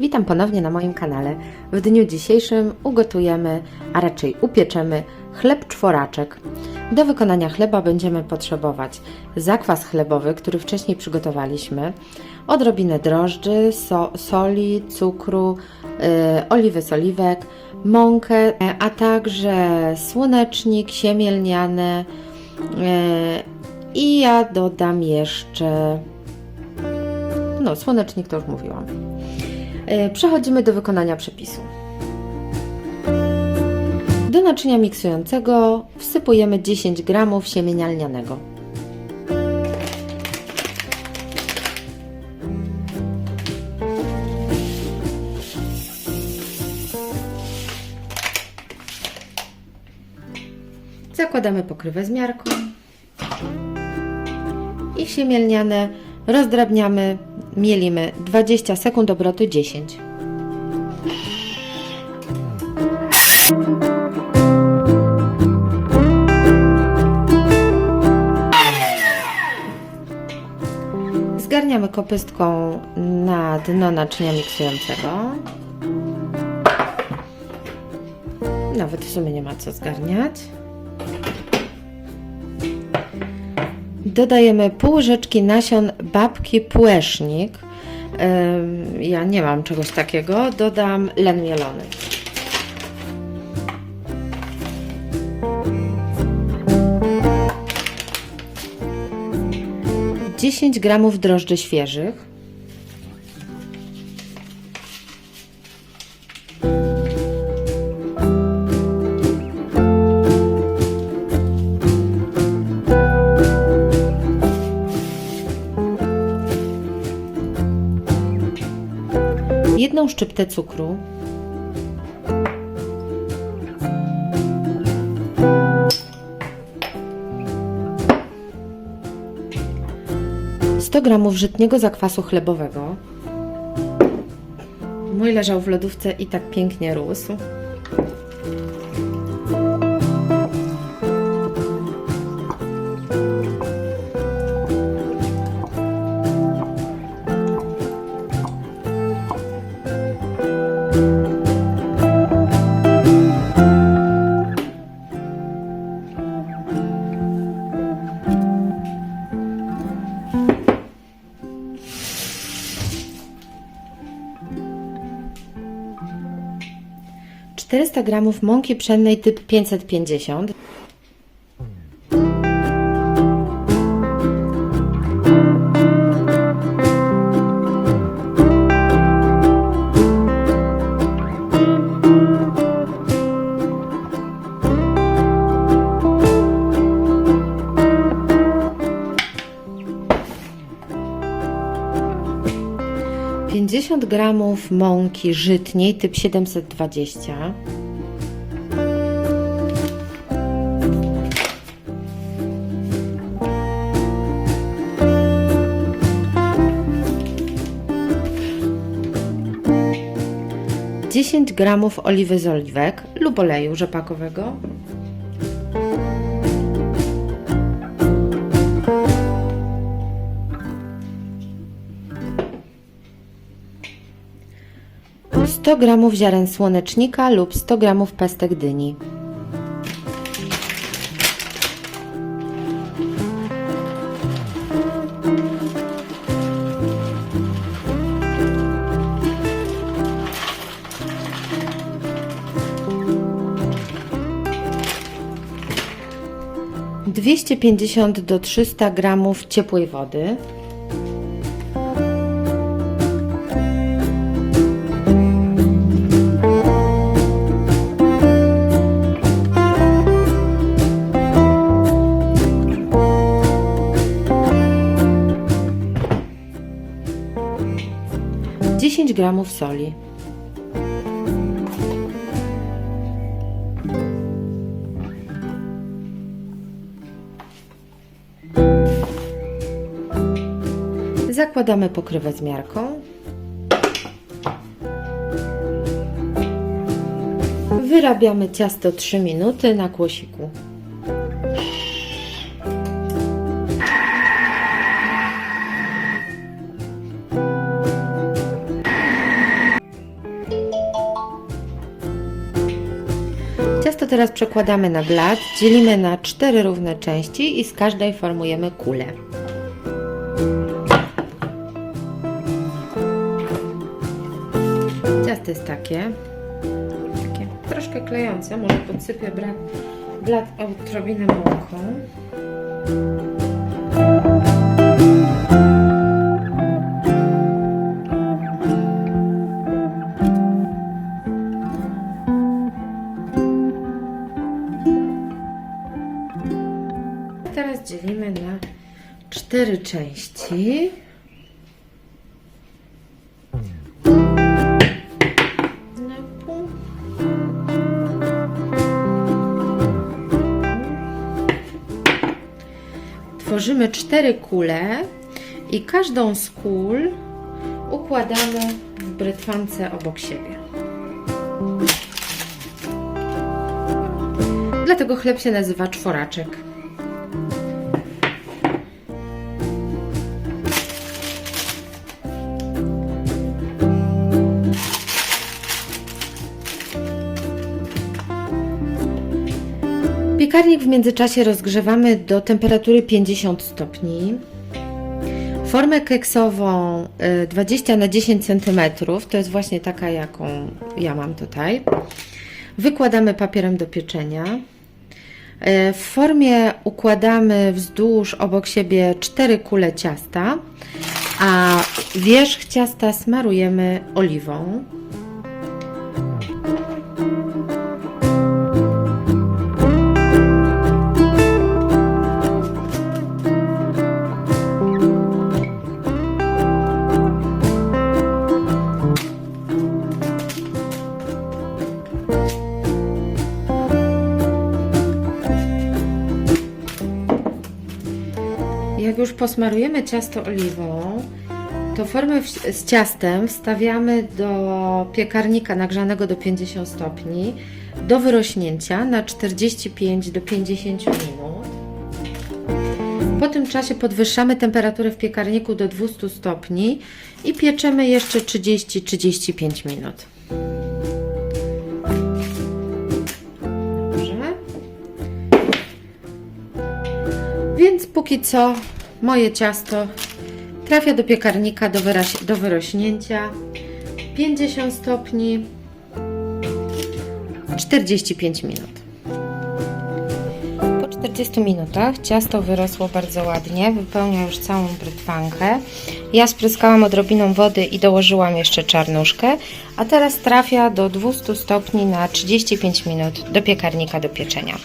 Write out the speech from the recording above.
Witam ponownie na moim kanale. W dniu dzisiejszym ugotujemy, a raczej upieczemy chleb czworaczek. Do wykonania chleba będziemy potrzebować zakwas chlebowy, który wcześniej przygotowaliśmy, odrobinę drożdży, so, soli, cukru, y, oliwy z oliwek, mąkę, a także słonecznik, siemię lniane y, i ja dodam jeszcze no, słonecznik to już mówiłam. E, Przechodzimy do wykonania przepisu. Do naczynia miksującego wsypujemy 10 g siemienia lnianego. Zakładamy pokrywę z miarką i siemię lniane rozdrabniamy, mielimy 20 sekund, obroty 10. Zgarniamy kopystką na dno naczynia miksującego. Nawet w sumie nie ma co zgarniać. Dodajemy pół łyżeczki nasion babki płesznik. Ja nie mam czegoś takiego. Dodam len mielony. Dziesięć gramów drożdży świeżych. Jedną szczyptę cukru, sto gramów żytniego zakwasu chlebowego. Mój leżał w lodówce i tak pięknie rósł. Czterysta gramów mąki pszennej typ 550. Pięćdziesiąt gramów mąki żytniej typ 720. Dziesięć gramów oliwy z oliwek lub oleju rzepakowego. Sto gramów ziaren słonecznika lub 100 gramów pestek dyni. Dwieście pięćdziesiąt do 300 gramów ciepłej wody. Gramów soli. Zakładamy pokrywę z miarką. Wyrabiamy ciasto 3 minuty na kłosiku. Teraz przekładamy na blat, dzielimy na cztery równe części i z każdej formujemy kulę. Ciasto jest takie, takie troszkę klejące, może podsypię brat, blat odrobinę mąką. Dzielimy na cztery części. Tworzymy cztery kule i każdą z kul układamy w brytwance obok siebie. Dlatego chleb się nazywa czworaczek. Piekarnik w międzyczasie rozgrzewamy do temperatury 50 stopni. Formę keksową y, 20 na 10 cm, to jest właśnie taka, jaką ja mam tutaj. Wykładamy papierem do pieczenia. Y, W formie układamy wzdłuż obok siebie cztery kule ciasta, a wierzch ciasta smarujemy oliwą. Posmarujemy ciasto oliwą, to formę z ciastem wstawiamy do piekarnika nagrzanego do 50 stopni do wyrośnięcia na 45 do 50 minut. Po tym czasie podwyższamy temperaturę w piekarniku do 200 stopni i pieczemy jeszcze 30-35 minut. Dobrze. Więc póki co moje ciasto trafia do piekarnika do, do wyrośnięcia 50 stopni 45 minut. Po 40 minutach ciasto wyrosło bardzo ładnie, wypełnia już całą brytwankę. Ja spryskałam odrobiną wody i dołożyłam jeszcze czarnuszkę, a teraz trafia do 200 stopni na 35 minut do piekarnika do pieczenia.